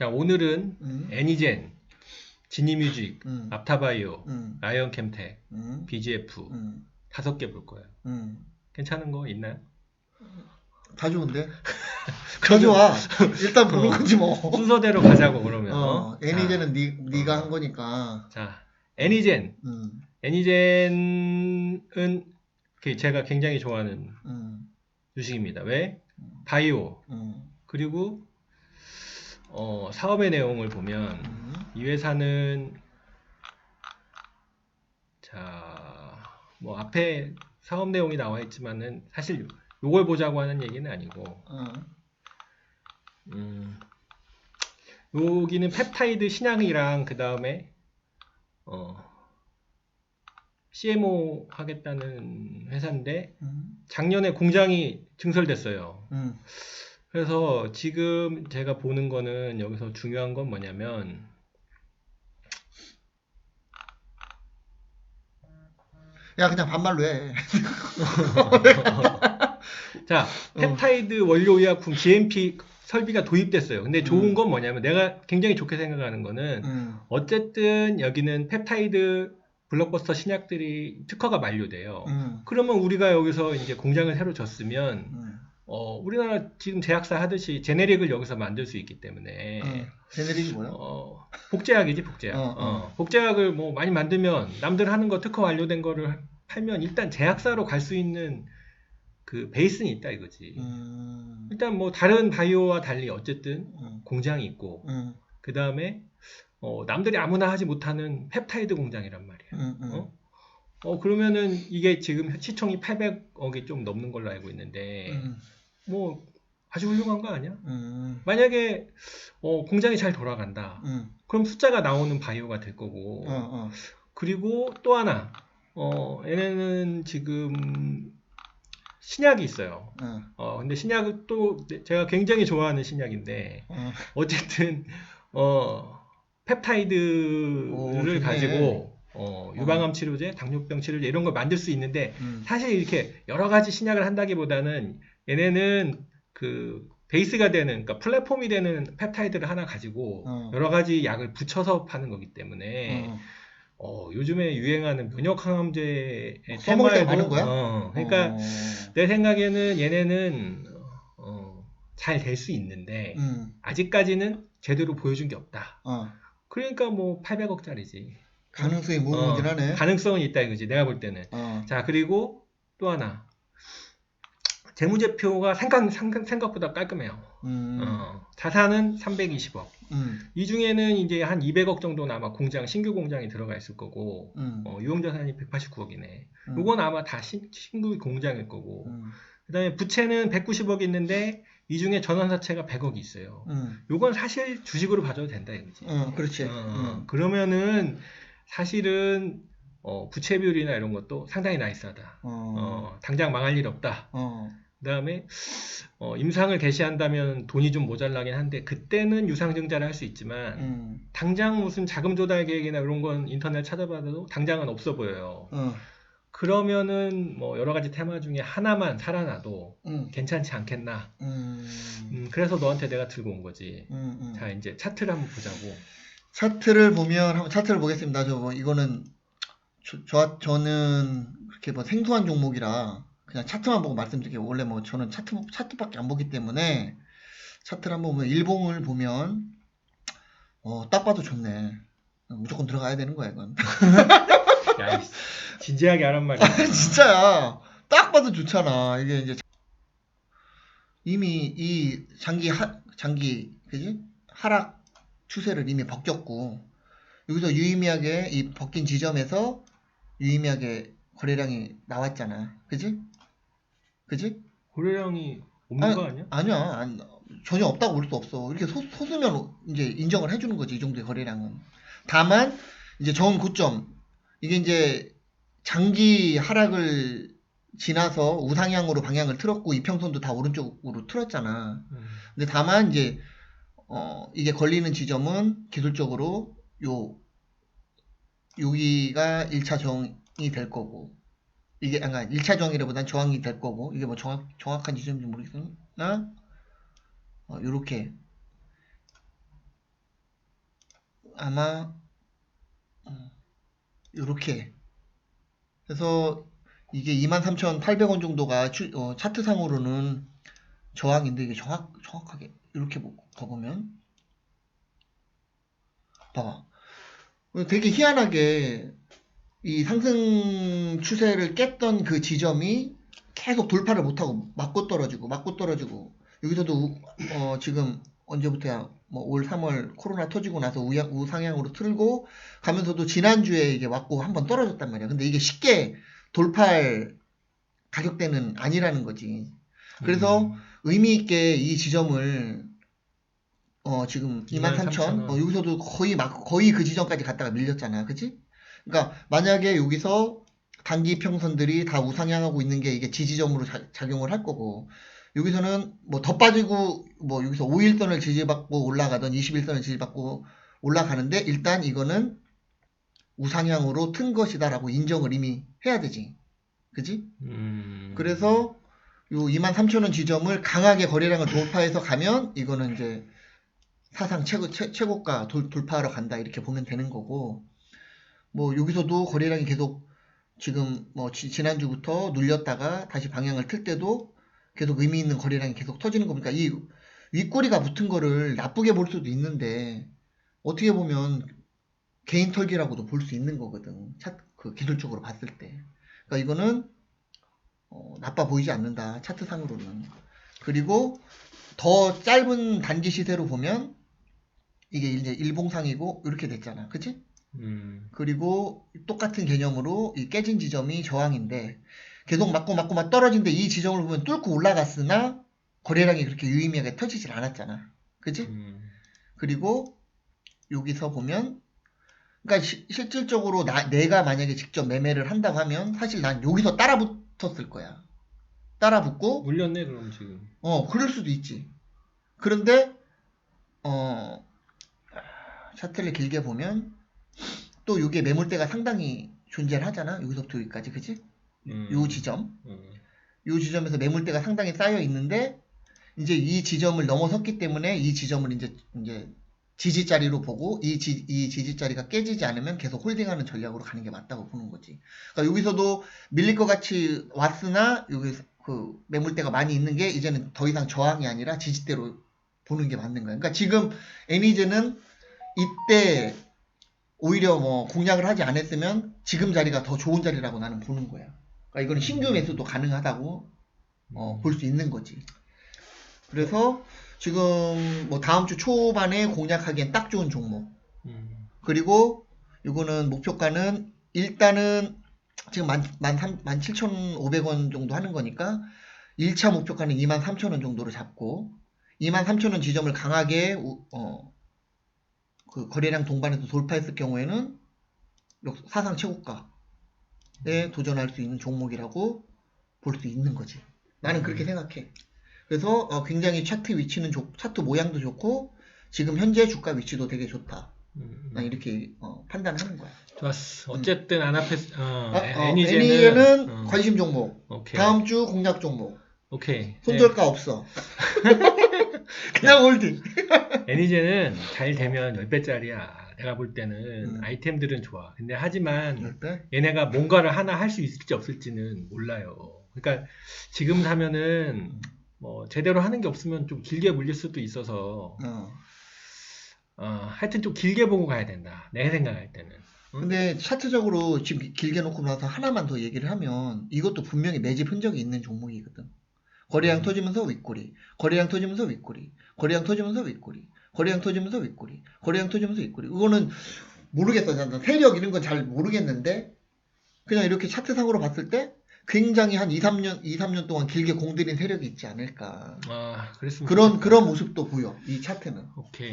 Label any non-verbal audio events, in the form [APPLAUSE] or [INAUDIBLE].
자, 오늘은 음. 애니젠, 지니뮤직, 음. 앞타바이오, 음. 라이언 캠텍, 음. BGF 음. 다섯 개 볼 거예요. 음. 괜찮은 거 있나요? 다 좋은데? [LAUGHS] 다 좋아. 일단 보는 어. 거지 뭐. 순서대로 가자고 그러면. 어, 자, 애니제는 니, 네가 한 거니까. 자, 애니젠. 음. 애니젠은 그 제가 굉장히 좋아하는 음. 주식입니다. 왜? 바이오 음. 그리고 어, 사업의 내용을 보면 음. 이 회사는 자, 뭐 앞에 사업 내용이 나와 있지만은 사실 요걸 보자고 하는 얘기는 아니고 어. 음, 여기는 펩타이드 신약이랑 그 다음에 어, CMO 하겠다는 회사인데 음. 작년에 공장이 증설됐어요. 음. 그래서 지금 제가 보는 거는 여기서 중요한 건 뭐냐면 야 그냥 반말로 해. [LAUGHS] 자 펩타이드 원료 의약품 GMP 설비가 도입됐어요. 근데 좋은 음. 건 뭐냐면 내가 굉장히 좋게 생각하는 거는 음. 어쨌든 여기는 펩타이드 블록버스터 신약들이 특허가 만료돼요. 음. 그러면 우리가 여기서 이제 공장을 새로 졌으면 음. 어, 우리나라 지금 제약사 하듯이 제네릭을 여기서 만들 수 있기 때문에 어. 제네릭이 뭐야? 어, 복제약이지 복제약. 어, 어, 어. 복제약을 뭐 많이 만들면 남들 하는 거 특허 완료된 거를 팔면 일단 제약사로 갈 수 있는 그 베이스는 있다 이거지. 음. 일단 뭐 다른 바이오와 달리 어쨌든 음. 공장이 있고 음. 그 다음에 어, 남들이 아무나 하지 못하는 펩타이드 공장이란 말이야. 음. 음. 어? 어 그러면은 이게 지금 시총이 800억이 좀 넘는 걸로 알고 있는데 음. 뭐 아주 훌륭한 거 아니야? 음. 만약에 어, 공장이 잘 돌아간다. 음. 그럼 숫자가 나오는 바이오가 될 거고 어. 어. 그리고 또 하나 어 얘네는 지금 신약이 있어요. 어. 어 근데 신약을 또 제가 굉장히 좋아하는 신약인데 어. 어쨌든 어 펩타이드를 오. 가지고 어, 유방암 치료제, 당뇨병 치료제 이런 걸 만들 수 있는데 음. 사실 이렇게 여러 가지 신약을 한다기보다는 얘네는 그 베이스가 되는 그러니까 플랫폼이 되는 펩타이드를 하나 가지고 어. 여러 가지 약을 붙여서 파는 거기 때문에 어. 어, 요즘에 유행하는 면역 항암제의 때가 테마에도 많은 거야? 어, 그러니까 어. 내 생각에는 얘네는 어, 잘 될 수 있는데 음. 아직까지는 제대로 보여준 게 없다. 어. 그러니까 뭐 800억짜리지. 가능성이 무궁무진 하네. 가능성은 있다 이거지. 내가 볼 때는. 어. 자 그리고 또 하나 재무제표가 생각, 생각, 생각 보다 깔끔해요. 음. 어, 자산은 320억. 음. 이 중에는 이제 한 200억 정도는 아마 공장 신규 공장이 들어가 있을 거고 음. 어, 유용 자산이 189억이네. 음. 요건 아마 다 신, 신규 공장일 거고 음. 그다음에 부채는 190억 있는데 이 중에 전환사채가 100억이 있어요. 음. 요건 사실 주식으로 봐줘도 된다 이거지. 어, 그렇지. 어, 음. 그러면은 사실은 어, 부채 비율이나 이런 것도 상당히 나이스하다. 어. 어, 당장 망할 일 없다. 어. 그다음에 어, 임상을 개시한다면 돈이 좀 모자라긴 한데 그때는 유상증자를 할 수 있지만 음. 당장 무슨 자금 조달 계획이나 이런 건 인터넷 찾아봐도 당장은 없어 보여요. 어. 그러면은 뭐 여러 가지 테마 중에 하나만 살아나도 음. 괜찮지 않겠나. 음. 음, 그래서 너한테 내가 들고 온 거지. 음. 음. 자 이제 차트를 한번 보자고. 차트를 보면 한번 차트를 보겠습니다. 저 뭐 이거는 저, 저 저 는 그렇게 뭐 생소한 종목이라 그냥 차트만 보고 말씀드릴게요. 원래 뭐 저는 차트 차트밖에 안 보기 때문에 차트를 한번 보면 일봉을 보면 어, 딱 봐도 좋네. 무조건 들어가야 되는 거야, 이건. [LAUGHS] 야, 이 진지하게 하란 말이야. [LAUGHS] 진짜야. 딱 봐도 좋잖아. 이게 이제 이미 이 장기 하, 장기 그지 하락 추세를 이미 벗겼고 여기서 유의미하게 이 벗긴 지점에서 유의미하게 거래량이 나왔잖아. 그지? 그지? 고려량이 없는 거 아니야? 아니야. 안- 전혀 없다고 볼 수 없어. 이렇게 소, 소수면 이제 인정을 해주는 거지. 이 정도의 거래량은. 다만 이제 정 고점 이게 이제 장기 하락을 지나서 우상향으로 방향을 틀었고 이평선도 다 오른쪽으로 틀었잖아. 음. 근데 다만 이제 어 이게 걸리는 지점은 기술적으로 요 여기가 1차 저항이 될 거고 이게 아까 1차 저항이라보단 저항이 될 거고 이게 뭐 정확 정확한 지점인지 모르겠으나 어 요렇게. 아마 어, 요렇게. 그래서 이게 23,800원 정도가 추- 어, 차트상으로는 저항인데 이게 정확 정확하게 이렇게 보- 봐보면. 봐봐 되게 희한하게 이 상승 추세를 깼던 그 지점이 계속 돌파를 못하고 맞고 떨어지고 맞고 떨어지고. 여기서도 우- 어, 지금 언제부터야 뭐 올 3월 코로나 터지고 나서 우양, 우상향으로 틀고 가면서도 지난주에 이게 왔고 한번 떨어졌단 말이야. 근데 이게 쉽게 돌파할 가격대는 아니라는 거지. 그래서 음. 의미 있게 이 지점을 어 지금 23,000 23,000원. 어, 여기서도 거의 막 거의 그 지점까지 갔다가 밀렸잖아. 그치 그러니까 만약에 여기서 단기 평선들이 다 우상향하고 있는 게 이게 지지점으로 자- 작용을 할 거고 여기서는 뭐 더 빠지고 뭐 여기서 5일선을 지지받고 올라가던 21선을 지지받고 올라가는데 일단 이거는 우상향으로 튼 것이다라고 인정을 이미 해야 되지. 그지? 음. 그래서 요 23,000원 지점을 강하게 거래량을 돌파해서 가면 이거는 이제 사상 최고 최, 최고가 돌, 돌파하러 간다 이렇게 보면 되는 거고 뭐 여기서도 거래량이 계속 지금 뭐 지, 지난주부터 눌렸다가 다시 방향을 틀 때도 계속 의미 있는 거래량이 계속 터지는 거니까 이 윗꼬리가 붙은 거를 나쁘게 볼 수도 있는데 어떻게 보면 개인 털기라고도 볼 수 있는 거거든. 차, 그 기술적으로 봤을 때. 그러니까 이거는 어, 나빠 보이지 않는다. 차트상으로는. 그리고 더 짧은 단기 시세로 보면 이게 이제 일봉상이고 이렇게 됐잖아. 그치? 음. 그리고 똑같은 개념으로 이 깨진 지점이 저항인데 계속 맞고 맞고 막 떨어진데 이 지점을 보면 뚫고 올라갔으나 거래량이 그렇게 유의미하게 터지질 않았잖아. 그치? 음. 그리고 여기서 보면 그러니까 시- 실질적으로 나, 내가 만약에 직접 매매를 한다고 하면 사실 난 여기서 따라 붙었을 거야. 따라 붙고 물렸네 그럼 지금. 어 그럴 수도 있지. 그런데 어 차트를 길게 보면 또 이게 매물대가 상당히 존재를 하잖아. 여기서부터 여기까지 그치? 음. 요 지점. 음. 요 지점에서 매물대가 상당히 쌓여 있는데 이제 이 지점을 넘어섰기 때문에 이 지점을 이제 이제 지지 자리로 보고 이, 지, 이 지지 자리가 깨지지 않으면 계속 홀딩하는 전략으로 가는 게 맞다고 보는 거지. 그러니까 여기서도 밀릴 것 같이 왔으나 여기 그 매물대가 많이 있는 게 이제는 더 이상 저항이 아니라 지지대로 보는 게 맞는 거야. 그러니까 지금 애니제는 이때 오히려 뭐 공략을 하지 않았으면 지금 자리가 더 좋은 자리라고 나는 보는 거야. 그러니까 이거는 신규 매수도 가능하다고 어, 볼 수 있는 거지. 그래서 지금 뭐 다음 주 초반에 공략하기엔 딱 좋은 종목. 음. 그리고 이거는 목표가는 일단은 지금 만, 만, 삼- 만 7,500원 정도 하는 거니까 1차 목표가는 23,000원 정도로 잡고 23,000원 지점을 강하게 우- 어, 그 거래량 동반해서 돌파했을 경우에는 역- 사상 최고가에 도전할 수 있는 종목이라고 볼 수 있는 거지. 나는 그렇게 생각해. 그래서 어, 굉장히 차트 위치는 좋, 차트 모양도 좋고 지금 현재 주가 위치도 되게 좋다. 음. 난 이렇게 어, 판단하는 거야. 좋았어. 어쨌든 아나페스 어, 아, 어, 애니제는 애니에는 어, 관심 종목. 오케이. 다음 주 공략 종목. 오케이. 손절가 없어. [LAUGHS] 그냥 홀딩. 네, [LAUGHS] 애니제는 잘 되면 10배짜리야. 내가 볼 때는 음. 아이템들은 좋아. 근데 하지만 10배? 얘네가 뭔가를 하나 할 수 있을지 없을지는 몰라요. 그러니까 지금 사면은 뭐 제대로 하는 게 없으면 좀 길게 물릴 수도 있어서 어. 어, 하여튼 좀 길게 보고 가야 된다. 내 생각할 때는. 응? 근데 차트적으로 지금 기- 길게 놓고 나서 하나만 더 얘기를 하면 이것도 분명히 매집 흔적이 있는 종목이거든. 거래량 음. 터지면서 윗꼬리, 거래량 터지면서 윗꼬리, 거래량 터지면서 윗꼬리, 거래량 터지면서 윗꼬리, 거래량 터지면서 윗꼬리. 이거는 모르겠어. 난 세력 이런 건 잘 모르겠는데 그냥 이렇게 차트상으로 봤을 때 굉장히 한 2, 3년, 2, 3년 동안 길게 공들인 세력이 있지 않을까. 아, 그랬으면 그런. 그런 모습도 보여. 이 차트는. 오케이.